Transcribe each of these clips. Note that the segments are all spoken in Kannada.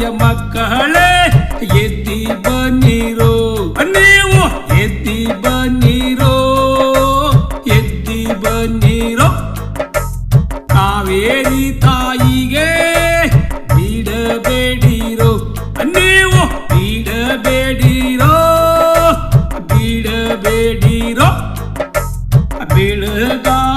ತಾಯಿಯ ಮಕ್ಕಳೇ, ಎದ್ದಿ ಬನ್ನಿರೋ. ನೀವು ಎದ್ದಿ ಬನ್ನಿರೋ ಎದ್ದಿ ಬನ್ನಿರೋ. ಕಾವೇರಿ ತಾಯಿಗೆ ಬಿಡಬೇಡಿರೋ. ನೀವು ಬಿಡಬೇಡಿರೋ ಬಿಡಬೇಡಿರೋ. ಬೆಳಗಾವಿಗೆ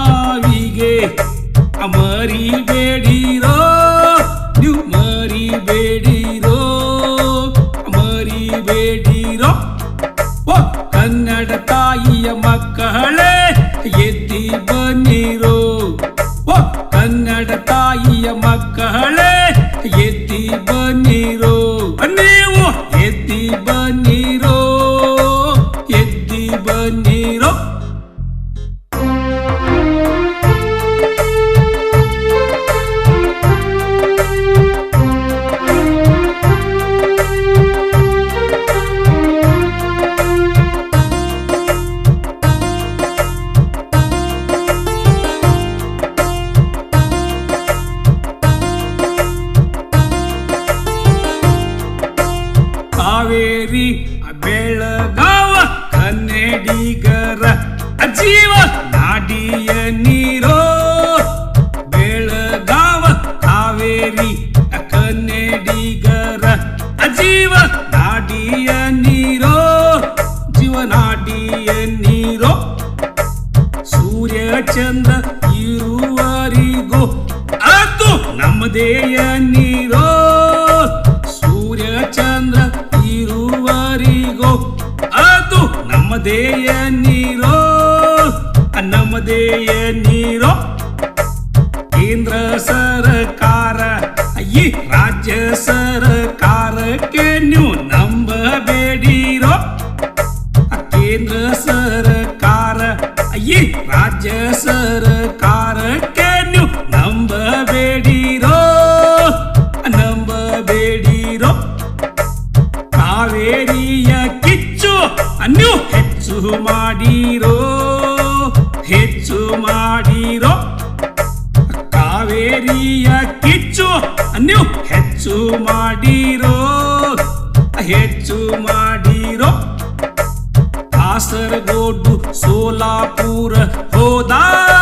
ಜೀವ ನಾಡಿಯ ನೀರೋ ಜೀವನಾಡಿಯ ನೀರೋ. ಸೂರ್ಯ ಚಂದ ಇರುವರಿಗೂ, ಅದು ನಮ್ಮದೇಯ ನೀರೋ. ಸೂರ್ಯ ಚಂದ್ರ ಇರುವರಿಗೂ, ಅದು ನಮ್ಮದೇಯ ನೀರೋ. ನಮ್ಮದೇಯ ನೀರೋ. ಕೇಂದ್ರ ಸರ್ಕಾರ, ಈ ರಾಜ್ಯ ಸರ್ಕಾರಕ್ಕೆ ನೀವು ನಂಬಬೇಡಿರೋ ಕೇಂದ್ರ ಸರ್ಕಾರ, ಈ ರಾಜ್ಯ ಸರ್ಕಾರಕ್ಕೆ ನೀವು ನಂಬಬೇಡಿರೋ ನಂಬಬೇಡಿರೋ ಕಾವೇರಿಯ ಕಿಚ್ಚು ನೀವು ಹೆಚ್ಚು ಮಾಡಿರೋ ಹೆಚ್ಚು ಮಾಡಿರೋ ಕಾವೇರಿಯ ಕಿಚ್ಚು ನೀವು ಹೆಚ್ಚು ಮಾಡಿರೋ ಹೆಚ್ಚು ಮಾಡಿರೋ ಕಾಸರಗೋಡು ಸೋಲಾಪುರ ಹೋದಾಗ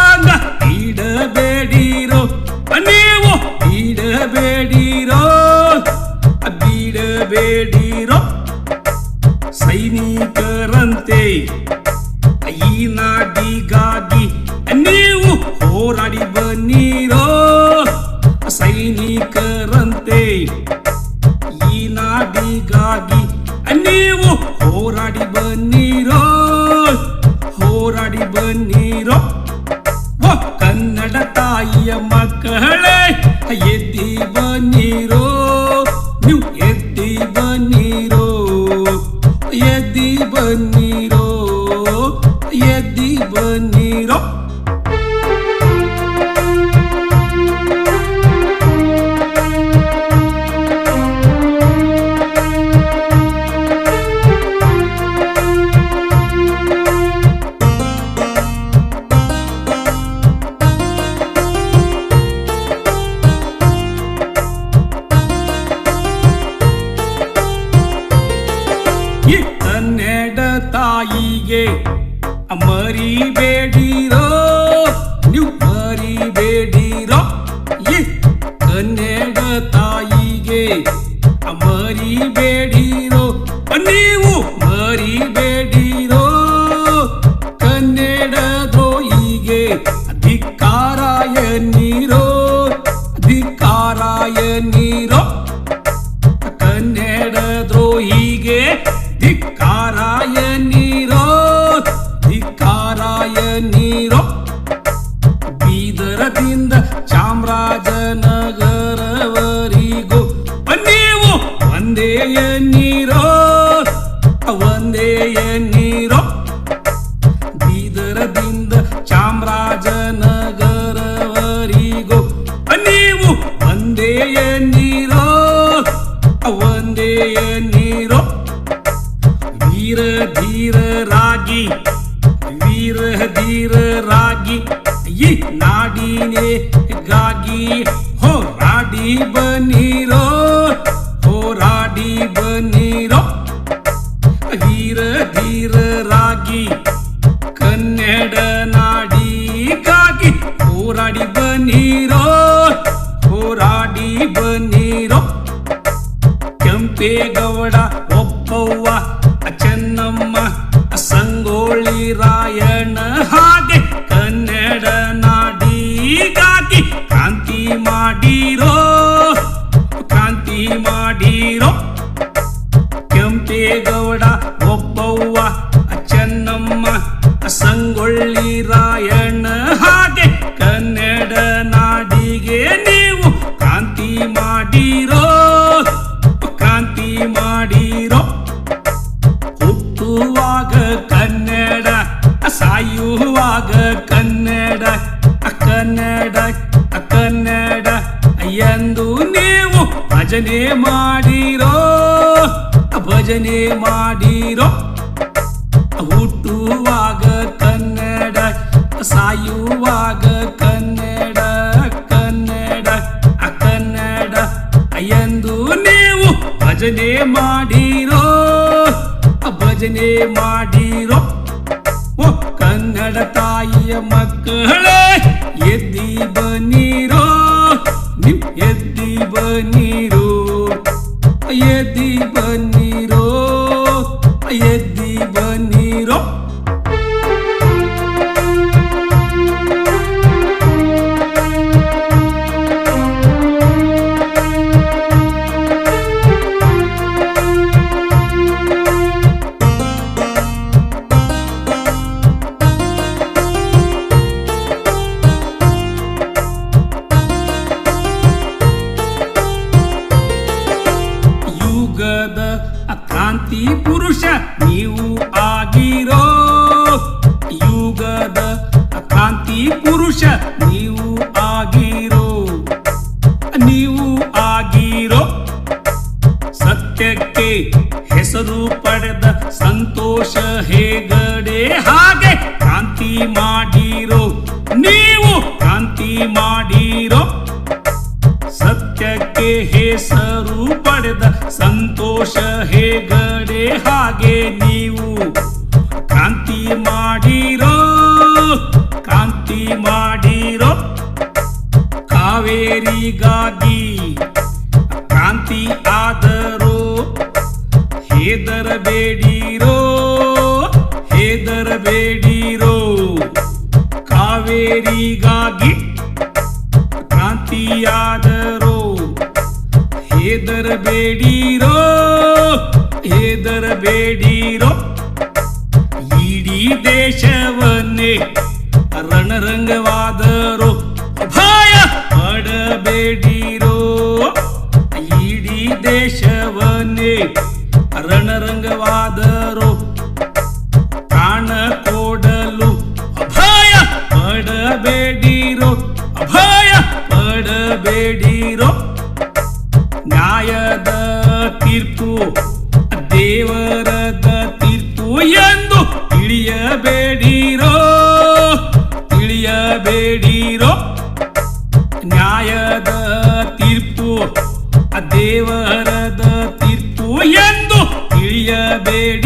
ನೀವು ಹೋರಾಡಿ ಬನ್ನಿರೋ. ಹೋರಾಡಿ ಬನ್ನಿರೋ. ಓ ಕನ್ನಡ ತಾಯಿಯ ಮಕ್ಕಳೇ ಎದ್ದಿ ತಾಯಿಗೆ ಮರಿಬೇಡಿರೋ ನೀವು ಮರಿಬೇಡಿರೋ ಈ ಕನ್ನಡ ತಾಯಿಗೆ ಮರಿಬೇಡಿರೋ ನೀವು ಮರಿಬೇಡಿರೋ ಕನ್ನಡ ದ್ರೋಹಿಗೆ ಧಿಕ್ಕಾರಾಯ ನೀರೋ ಧಿಕ್ಕಾರಾಯ ನೀರೋ ಗಾಗಿ ಹೋರಾಡಿ ಬನ್ನಿರೋ ಹೋರಾಡಿ ಬನ್ನಿರೋ. ಧೀರ ಧೀರರಾಗಿ, ಕನ್ನಡ ನಾಡಿಗಾಗಿ ಹೋರಾಡಿ ಬನ್ನಿರೋ ಹೋರಾಡಿ ಬನ್ನಿರೋ. ಕೆಂಪೇಗೌಡ ಒಪ್ಪವ್ವ ಚೆನ್ನಮ್ಮ ಸಂಗೋಳಿ ರಾಯಣ್ಣ. ಭಜನೆ ಮಾಡಿರೋ ಭಜನೆ ಮಾಡಿರೋ ಎದ್ದಿ ಬನ್ನಿರೋ ಸತ್ಯಕ್ಕೆ ಹೆಸರು ಪಡೆದ ಸಂತೋಷ ಹೇಗಡೆ ಹಾಗೆ ಕ್ರಾಂತಿ ಮಾಡಿರೋ ನೀವು ಕ್ರಾಂತಿ ಮಾಡಿರೋ ಸತ್ಯಕ್ಕೆ ಹೆಸರು ಪಡೆದ ಸಂತೋಷ ಹೇಗಡೆ ಹಾಗೆ ನೀವು ಹೇದರಬೇಡಿರೋ ಇಡೀ ದೇಶವನ್ನೇ ರಣರಂಗವಾದರೋ ಭಯ ಪಡಬೇಡಿರೋ ಇಡೀ ದೇಶವನ್ನೇ ರಣರಂಗವಾದರೋ ಪ್ರಾಣ ಕೊಡಲು ಅಭಯ ಪಡಬೇಡಿರೋ ಅಭಯ ಪಡಬೇಡಿರೋ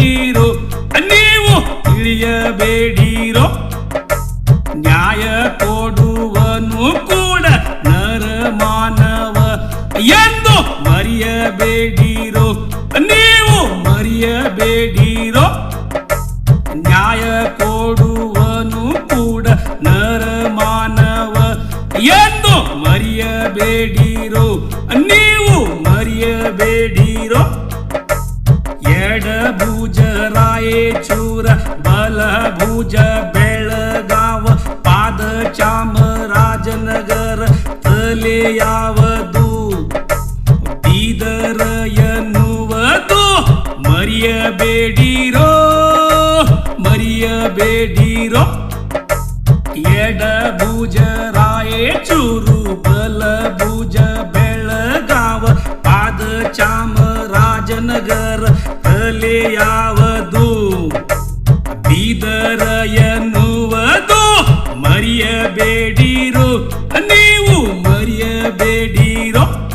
ತಿಳಿಯಬೇಡಿರೋ ನೀವು ತಿಳಿಯಬೇಡಿರೋ. ನ್ಯಾಯ ಕೊಡುವನು ಕೂಡ ನರ ಮಾನವ ಎಂದು ಮರೆಯಬೇಡಿರೋ. ನೀವು ಮರೆಯಬೇಡಿರೋ. ನ್ಯಾಯ ಕೊಡುವನು ಕೂಡ ನರ ಮಾನವ ಎಂದು ಮರೆಯಬೇಡಿರೋ. ನೀವು ಮರೆಯಬೇಡಿರೋ चूर बलभुज बेळगाव पादचाम राजनगर तलेयावधू बीदरयनुवधू मरिय बेडीरो मरिय बेडीरो hero